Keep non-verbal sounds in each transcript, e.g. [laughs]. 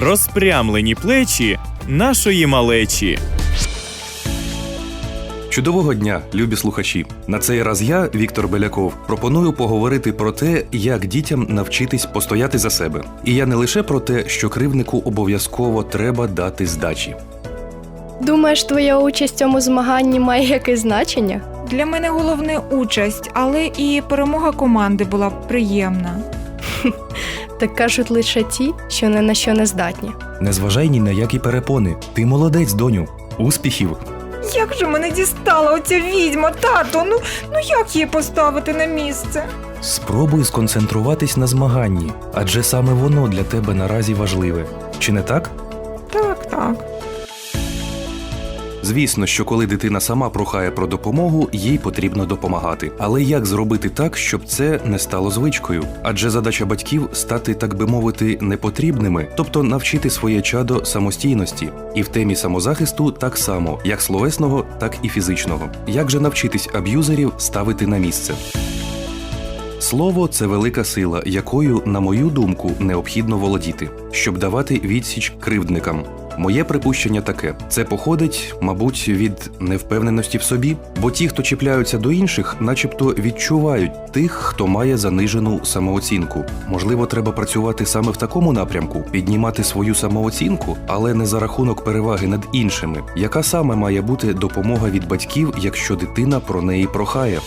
розпрямлені плечі нашої малечі. Чудового дня, любі слухачі. На цей раз я, Віктор Беляков, пропоную поговорити про те, як дітям навчитись постояти за себе. І я не лише про те, що кривднику обов'язково треба дати здачі. Думаєш, твоя участь в цьому змаганні має якесь значення? Для мене головне участь, але і перемога команди була б приємна. [laughs] Так кажуть лише ті, що не на що не здатні. Не зважай ні на які перепони. Ти молодець, доню. Успіхів! Як же мене дістала оця відьма, тато? Ну, ну як її поставити на місце? Спробуй сконцентруватись на змаганні, адже саме воно для тебе наразі важливе. Чи не так? Так, так. Звісно, що коли дитина сама прохає про допомогу, їй потрібно допомагати. Але як зробити так, щоб це не стало звичкою? Адже задача батьків стати, так би мовити, непотрібними, тобто навчити своє чадо самостійності. І в темі самозахисту так само, як словесного, так і фізичного. Як же навчитись аб'юзерів ставити на місце? Слово це велика сила, якою, на мою думку, необхідно володіти, щоб давати відсіч кривдникам. Моє припущення таке: це походить, мабуть, від невпевненості в собі, бо ті, хто чіпляються до інших, начебто відчувають тих, хто має занижену самооцінку. Можливо, треба працювати саме в такому напрямку, піднімати свою самооцінку, але не за рахунок переваги над іншими. Яка саме має бути допомога від батьків, якщо дитина про неї прохає?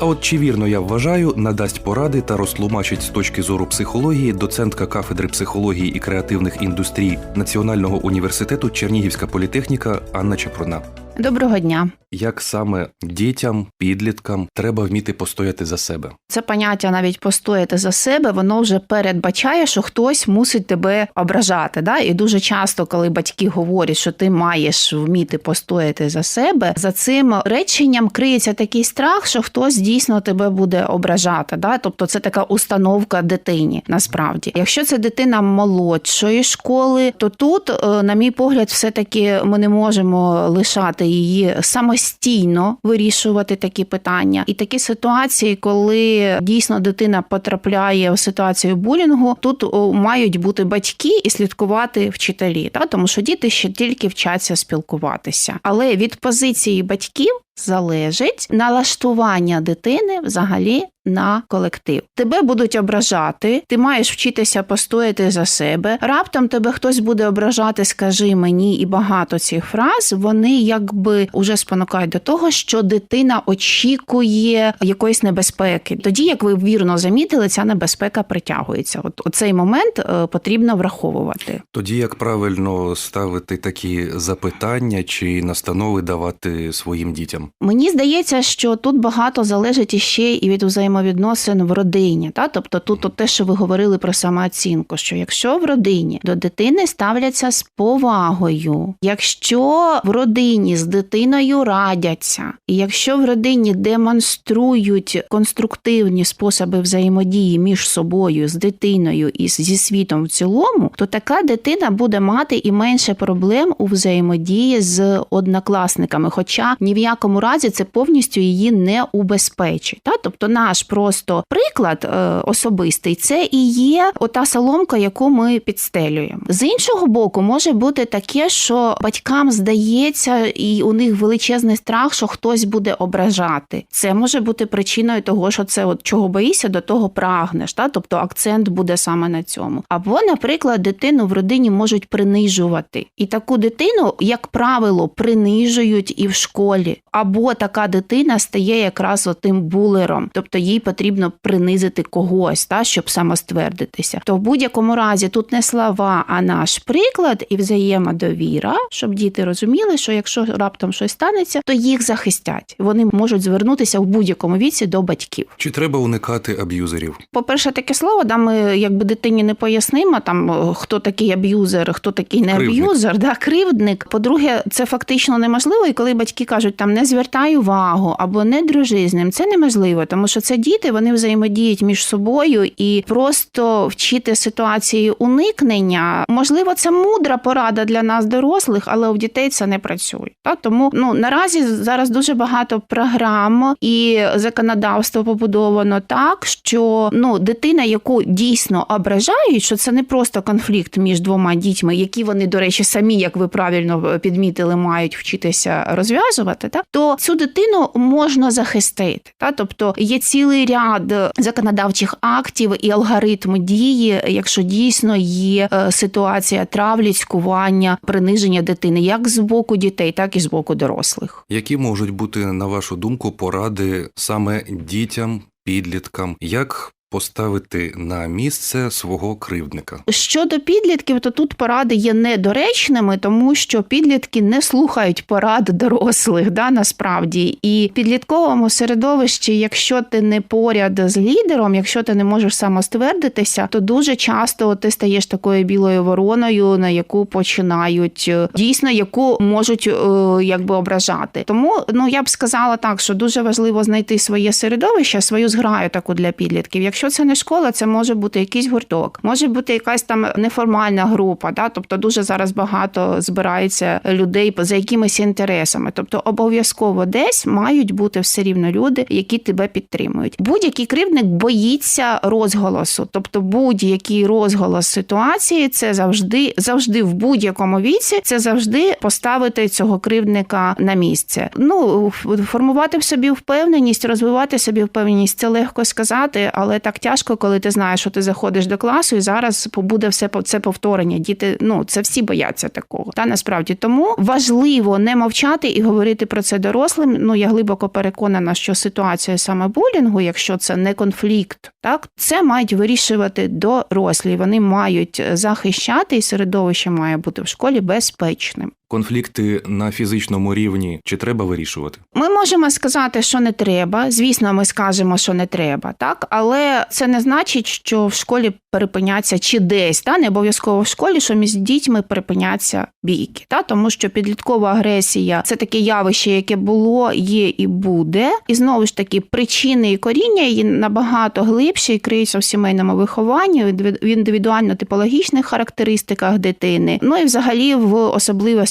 А от чи вірно я вважаю, надасть поради та розтлумачить з точки зору психології доцентка кафедри психології і креативних індустрій Національного університету Чернігівська політехніка Анна Чепруна. Доброго дня. Як саме дітям, підліткам треба вміти постояти за себе? Це поняття навіть постояти за себе, воно вже передбачає, що хтось мусить тебе ображати. Да? І дуже часто, коли батьки говорять, що ти маєш вміти постояти за себе, за цим реченням криється такий страх, що хтось дійсно тебе буде ображати. Да? Тобто це така установка дитині. Насправді, якщо це дитина молодшої школи, то тут, е, на мій погляд, все таки ми не можемо лишати її самостійно вирішувати такі питання. І такі ситуації, коли дійсно дитина потрапляє в ситуацію булінгу, тут мають бути батьки і слідкувати вчителі, та тому що діти ще тільки вчаться спілкуватися. Але від позиції батьків. Залежить налаштування дитини взагалі на колектив. Тебе будуть ображати, ти маєш вчитися постояти за себе. Раптом тебе хтось буде ображати, скажи мені, і багато цих фраз вони якби уже спонукають до того, що дитина очікує якоїсь небезпеки. Тоді, як ви вірно замітили, ця небезпека притягується. От оцей момент е, потрібно враховувати. Тоді як правильно ставити такі запитання чи настанови давати своїм дітям? Мені здається, що тут багато залежить іще і від взаємовідносин в родині. Та? Тобто, тут от те, що ви говорили про самооцінку, що якщо в родині до дитини ставляться з повагою, якщо в родині з дитиною радяться, і якщо в родині демонструють конструктивні способи взаємодії між собою, з дитиною і зі світом в цілому, то така дитина буде мати і менше проблем у взаємодії з однокласниками. Хоча ні в якому разі це повністю її не убезпечить. Та? Тобто наш просто приклад е, особистий це і є ота соломка, яку ми підстелюємо. З іншого боку, може бути таке, що батькам здається, і у них величезний страх, що хтось буде ображати. Це може бути причиною того, що це от чого боїшся, до того прагнеш. Та? Тобто акцент буде саме на цьому. Або, наприклад, дитину в родині можуть принижувати. І таку дитину, як правило, принижують і в школі. Або така дитина стає якраз отим булером, тобто їй потрібно принизити когось, та щоб самоствердитися. То в будь-якому разі тут не слова, а наш приклад і взаємодовіра, щоб діти розуміли, що якщо раптом щось станеться, то їх захистять. Вони можуть звернутися в будь-якому віці до батьків. Чи треба уникати аб'юзерів? По-перше, таке слово, да, ми якби дитині не пояснимо там хто такий аб'юзер, хто такий не Кривдник. аб'юзер, да, кривдник. По-друге, це фактично неможливо. І коли батьки кажуть, там не звертай увагу або не дружи з ним, це неможливо, тому що це діти вони взаємодіють між собою і просто вчити ситуації уникнення. Можливо, це мудра порада для нас, дорослих, але у дітей це не працює. Та тому ну наразі зараз дуже багато програм і законодавство побудовано так, що ну дитина, яку дійсно ображають, що це не просто конфлікт між двома дітьми, які вони, до речі, самі, як ви правильно підмітили, мають вчитися розв'язувати, так то цю дитину можна захистити. Та тобто є цілий ряд законодавчих актів і алгоритм дії, якщо дійсно є е, ситуація травлі, цькування, приниження дитини, як з боку дітей, так і з боку дорослих. Які можуть бути, на вашу думку, поради саме дітям, підліткам, як поставити на місце свого кривдника? Щодо підлітків, то тут поради є недоречними, тому що підлітки не слухають порад дорослих, да, насправді. І в підлітковому середовищі, якщо ти не поряд з лідером, якщо ти не можеш самоствердитися, то дуже часто ти стаєш такою білою вороною, на яку починають е, дійсно, яку можуть е, якби ображати. Тому ну я б сказала так, що дуже важливо знайти своє середовище, свою зграю таку для підлітків. Якщо це не школа, це може бути якийсь гурток, може бути якась там неформальна група. Да? Тобто дуже зараз багато збирається людей за якимись інтересами. Тобто обов'язково десь мають бути все рівно люди, які тебе підтримують. Будь-який кривдник боїться розголосу, тобто будь-який розголос ситуації, це завжди, завжди в будь-якому віці, це завжди поставити цього кривдника на місце. Ну формувати в собі впевненість, розвивати собі впевненість, це легко сказати, але так тяжко, коли ти знаєш, що ти заходиш до класу, і зараз буде все це повторення. Діти, ну це всі бояться такого. Та насправді тому важливо не мовчати і говорити про це дорослим. Ну я глибоко переконана, що ситуація саме булінгу, якщо це не конфлікт, так це мають вирішувати дорослі. Вони мають захищати, і середовище має бути в школі безпечним. Конфлікти на фізичному рівні чи треба вирішувати? Ми можемо сказати, що не треба. Звісно, ми скажемо, що не треба, так але це не значить, що в школі перепиняться чи десь, та не обов'язково в школі, що між дітьми перепиняться бійки. Та тому, що підліткова агресія це таке явище, яке було, є і буде. І знову ж таки, причини і коріння її набагато глибше і криються в сімейному вихованні, в індивідуально-типологічних характеристиках дитини, ну і взагалі в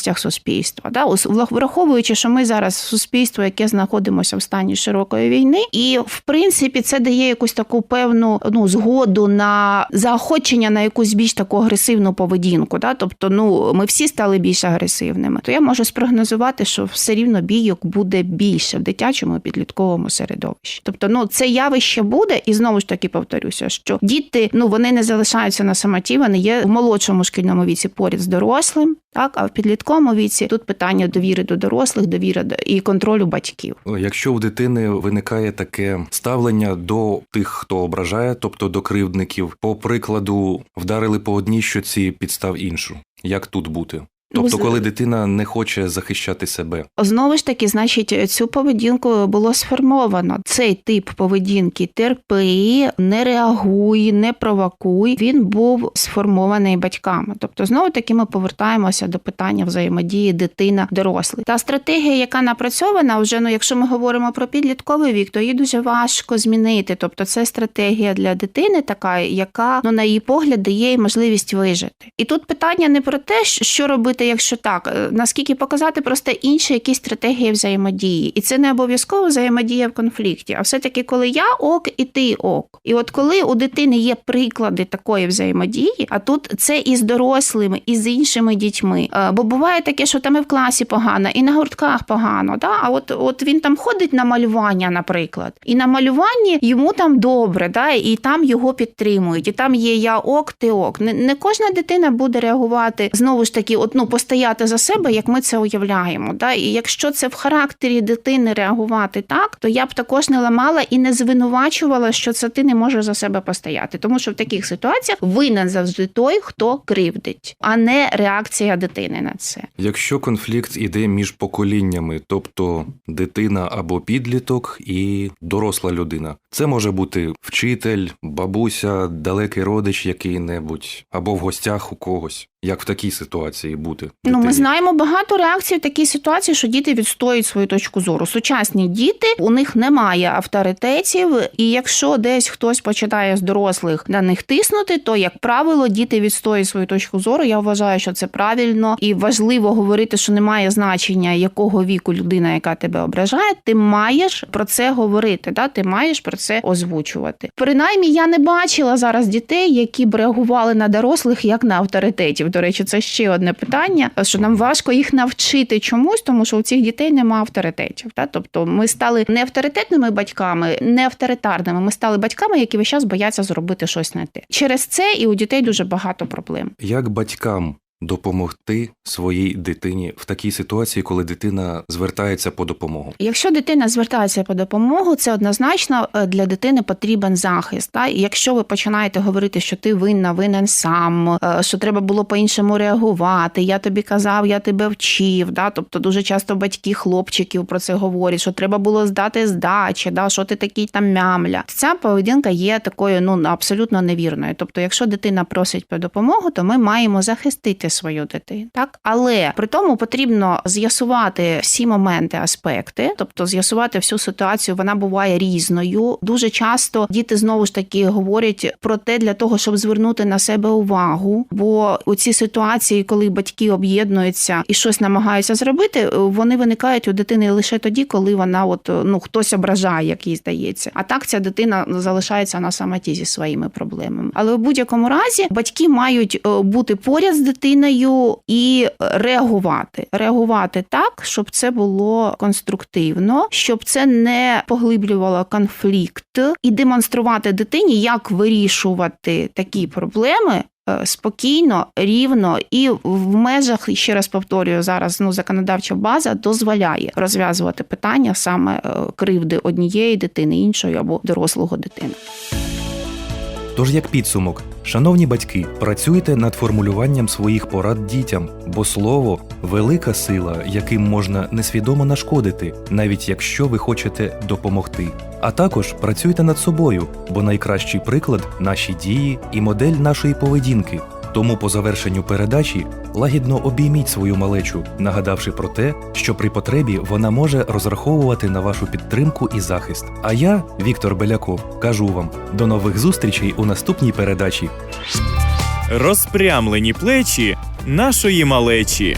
особливостях суспільства. Да? Враховуючи, що ми зараз суспільство, яке знаходимося в стані широкої війни, і в принципі це дає якусь таку певну ну згоду на заохочення на якусь більш таку агресивну поведінку. Да? Тобто, ну ми всі стали більш агресивними. То я можу спрогнозувати, що все рівно бійок буде більше в дитячому і підлітковому середовищі. Тобто, ну це явище буде, і знову ж таки повторюся, що діти ну вони не залишаються на самоті, вони є в молодшому шкільному віці поряд з дорослим. Так, а в підлітковому віці тут питання довіри до дорослих, довіри і контролю батьків. Якщо у дитини виникає таке ставлення до тих, хто ображає, тобто до кривдників, по прикладу вдарили по одній щоці, підстав іншу. Як тут бути? Тобто, коли дитина не хоче захищати себе, знову ж таки, значить, цю поведінку було сформовано. Цей тип поведінки терпи, не реагуй, не провокуй. Він був сформований батьками. Тобто, знову таки, ми повертаємося до питання взаємодії дитина дорослий. Та стратегія, яка напрацьована, вже ну, якщо ми говоримо про підлітковий вік, то її дуже важко змінити. Тобто, це стратегія для дитини, така, яка ну на її погляд дає їй можливість вижити. І тут питання не про те, що робити якщо так, е, наскільки показати просто інші якісь стратегії взаємодії, і це не обов'язково взаємодія в конфлікті, а все-таки, коли я ок і ти ок. І от коли у дитини є приклади такої взаємодії, а тут це і з дорослими, і з іншими дітьми. Е, Бо буває таке, що там і в класі погано, і на гуртках погано. Да? А от от він там ходить на малювання, наприклад, і на малюванні йому там добре, да? і там його підтримують, і там є я ок, ти ок. Не, не кожна дитина буде реагувати знову ж таки, от ну постояти за себе, як ми це уявляємо. Да? І якщо це в характері дитини реагувати так, то я б також не ламала і не звинувачувала, що це ти не можеш за себе постояти. Тому що в таких ситуаціях винен завжди той, хто кривдить, а не реакція дитини на це. Якщо конфлікт іде між поколіннями, тобто дитина або підліток і доросла людина, це може бути вчитель, бабуся, далекий родич який-небудь, або в гостях у когось. Як в такій ситуації бути? Ну, ми знаємо багато реакцій в такій ситуації, що діти відстоюють свою точку зору. Сучасні діти у них немає авторитетів, і якщо десь хтось починає з дорослих на них тиснути, то як правило діти відстоюють свою точку зору. Я вважаю, що це правильно і важливо говорити, що немає значення якого віку людина, яка тебе ображає. Ти маєш про це говорити. Да? Ти маєш про це озвучувати. Принаймні, я не бачила зараз дітей, які б реагували на дорослих як на авторитетів. До речі, це ще одне питання, що нам важко їх навчити чомусь, тому що у цих дітей немає авторитетів. Та Тобто ми стали не авторитетними батьками, не авторитарними. Ми стали батьками, які весь час бояться зробити щось не те. Через це і у дітей дуже багато проблем. Як батькам допомогти своїй дитині в такій ситуації, коли дитина звертається по допомогу? Якщо дитина звертається по допомогу, це однозначно е, для дитини потрібен захист. Та? Якщо ви починаєте говорити, що ти винна, винен сам, е, що треба було по-іншому реагувати, я тобі казав, я тебе вчив. Да? Тобто дуже часто батьки хлопчиків про це говорять, що треба було здати здачі, да? що ти такий там мямля. Ця поведінка є такою ну абсолютно невірною. Тобто, якщо дитина просить про допомогу, то ми маємо захистити свою дитину. Так, але при тому потрібно з'ясувати всі моменти, аспекти, тобто з'ясувати всю ситуацію. Вона буває різною. Дуже часто діти знову ж таки говорять про те для того, щоб звернути на себе увагу. Бо у ці ситуації, коли батьки об'єднуються і щось намагаються зробити, вони виникають у дитини лише тоді, коли вона от ну хтось ображає, як їй здається. А так ця дитина залишається на самоті зі своїми проблемами. Але в будь-якому разі батьки мають е, бути поряд з дитиною і реагувати. Реагувати так, щоб це було конструктивно, щоб це не поглиблювало конфлікт, і демонструвати дитині, як вирішувати такі проблеми. е, Спокійно, рівно і в межах, ще раз повторюю, зараз ну законодавча база дозволяє розв'язувати питання саме е, кривди однієї дитини, іншої або дорослого дитини. Тож, як підсумок, шановні батьки, працюйте над формулюванням своїх порад дітям, бо слово велика сила, яким можна несвідомо нашкодити, навіть якщо ви хочете допомогти. А також працюйте над собою, бо найкращий приклад наші дії і модель нашої поведінки. Тому по завершенню передачі лагідно обійміть свою малечу, нагадавши про те, що при потребі вона може розраховувати на вашу підтримку і захист. А я, Віктор Беляков, кажу вам до нових зустрічей у наступній передачі. Розпрямлені плечі нашої малечі.